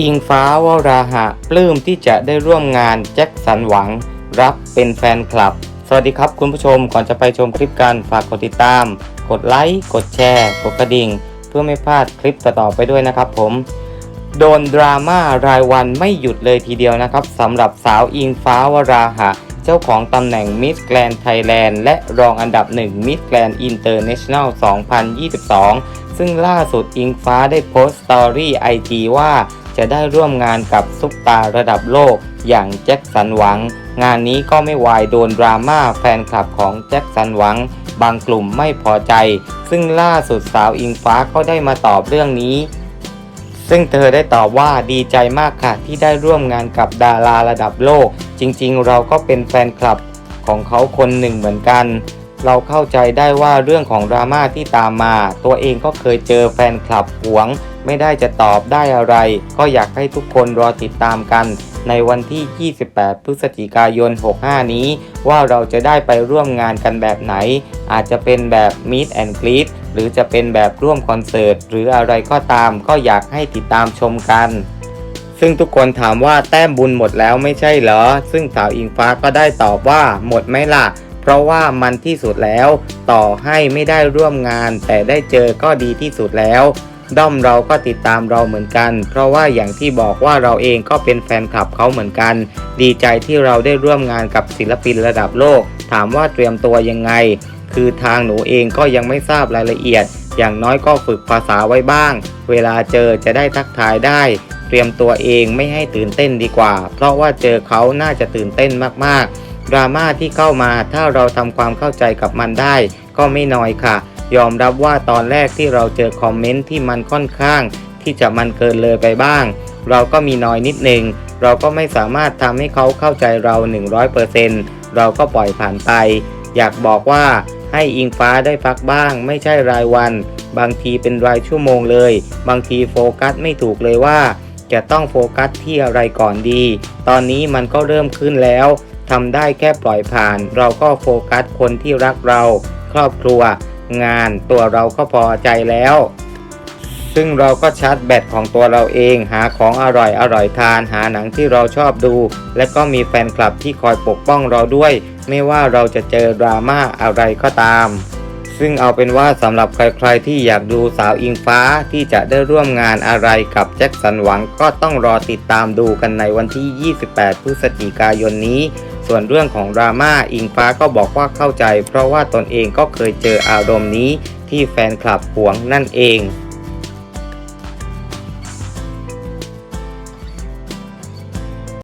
อิงฟ้าวราหะปลื้มที่จะได้ร่วมงานแจ็คสันหวัง รับเป็นแฟนคลับ สวัสดีครับคุณผู้ชมก่อนจะไปชมคลิปกันฝากกดติดตาม กดไลค์ กดแชร์ กดกระดิ่ง เพื่อไม่พลาดคลิปต่อไปด้วยนะครับผม โดนดราม่ารายวันไม่หยุดเลยทีเดียวนะครับสำหรับสาวอิงฟ้าวราหะ เจ้าของตำแหน่งมิสแกรนไทยแลนด์และรองอันดับหนึ่งมิสแกรนอินเตอร์เนชั่นแนล 2022 ซึ่งล่าสุดอิงฟ้าได้โพสต์สตอรี่ไอจีว่า จะได้ร่วมงานกับซุปตาระดับโลก อย่างแจ็คสันหวัง งานนี้ก็ไม่วายโดนดราม่าแฟนคลับของแจ็คสันหวัง บางกลุ่มไม่พอใจ ซึ่งล่าสุดสาวอิงฟ้าก็ได้มาตอบเรื่องนี้ ซึ่งเธอได้ตอบว่าดีใจมากค่ะ ที่ได้ร่วมงานกับดาราระดับโลก จริงๆ เราก็เป็นแฟนคลับของเขาคนหนึ่งเหมือนกันเราเข้าใจได้ว่าเรื่องของดราม่าที่ตามมา ตัวเองก็เคยเจอแฟนคลับหวง ไม่ได้จะตอบได้อะไร ก็อยากให้ทุกคนรอติดตามกัน ในวันที่ 28 พฤศจิกายน 65 นี้ ว่าเราจะได้ไปร่วมงานกันแบบไหน อาจจะเป็นแบบ Meet and Greet หรือจะเป็นแบบร่วมคอนเสิร์ตหรืออะไรก็ตามก็อยากให้ติดตามชมกัน ซึ่งทุกคนถามว่าแต้มบุญหมดแล้วไม่ใช่เหรอ ซึ่งสาวอิงฟ้าก็ได้ตอบว่าหมดไหมล่ะ เพราะว่ามันที่สุดแล้ว ต่อให้ไม่ได้ร่วมงาน แต่ได้เจอก็ดีที่สุดแล้ว ด้อมเราก็ติดตามเราเหมือนกัน เพราะว่าอย่างที่บอกว่าเราเองก็เป็นแฟนคลับเขาเหมือนกัน ดีใจที่เราได้ร่วมงานกับศิลปินระดับโลก ถามว่าเตรียมตัวยังไง คือทางหนูเองก็ยังไม่ทราบรายละเอียด อย่างน้อยก็ฝึกภาษาไว้บ้าง เวลาเจอจะได้ทักทายได้ เตรียมตัวเองไม่ให้ตื่นเต้นดีกว่า เพราะว่าเจอเขาน่าจะตื่นเต้นมากๆดราม่าที่เข้ามาถ้าเราทำความเข้าใจกับมันได้ ก็ไม่น้อยค่ะ ยอมรับว่าตอนแรกที่เราเจอคอมเมนต์ที่มันค่อนข้าง ที่จะมันเกินเลยไปบ้าง เราก็มีน้อยนิดนึง เราก็ไม่สามารถทำให้เขาเข้าใจเรา 100%เราก็ปล่อยผ่านไป อยากบอกว่าให้อิงฟ้าได้พักบ้าง ไม่ใช่รายวัน บางทีเป็นรายชั่วโมงเลย บางทีโฟกัสไม่ถูกเลยว่า จะต้องโฟกัสที่อะไรก่อนดี ตอนนี้มันก็เริ่มขึ้นแล้วทำได้แค่ปล่อยผ่าน เราก็โฟกัสคนที่รักเรา ครอบครัว งานตัวเราก็พอใจแล้ว ซึ่งเราก็ชาร์จแบตของตัวเราเองหาของอร่อยอร่อยทานหาหนังที่เราชอบดู และก็มีแฟนคลับที่คอยปกป้องเราด้วย ไม่ว่าเราจะเจอดราม่าอะไรก็ตาม ซึ่งเอาเป็นว่าสำหรับใครๆที่อยากดูสาวอิงฟ้าที่จะได้ร่วมงานอะไรกับแจ็คสันหวังก็ต้องรอติดตามดูกันในวันที่ 28 พฤศจิกายนนี้ ส่วนเรื่องของดราม่าอิงฟ้าก็บอกว่าเข้าใจ เพราะว่าตนเองก็เคยเจออารมณ์นี้ที่แฟนคลับหวงนั่นเอง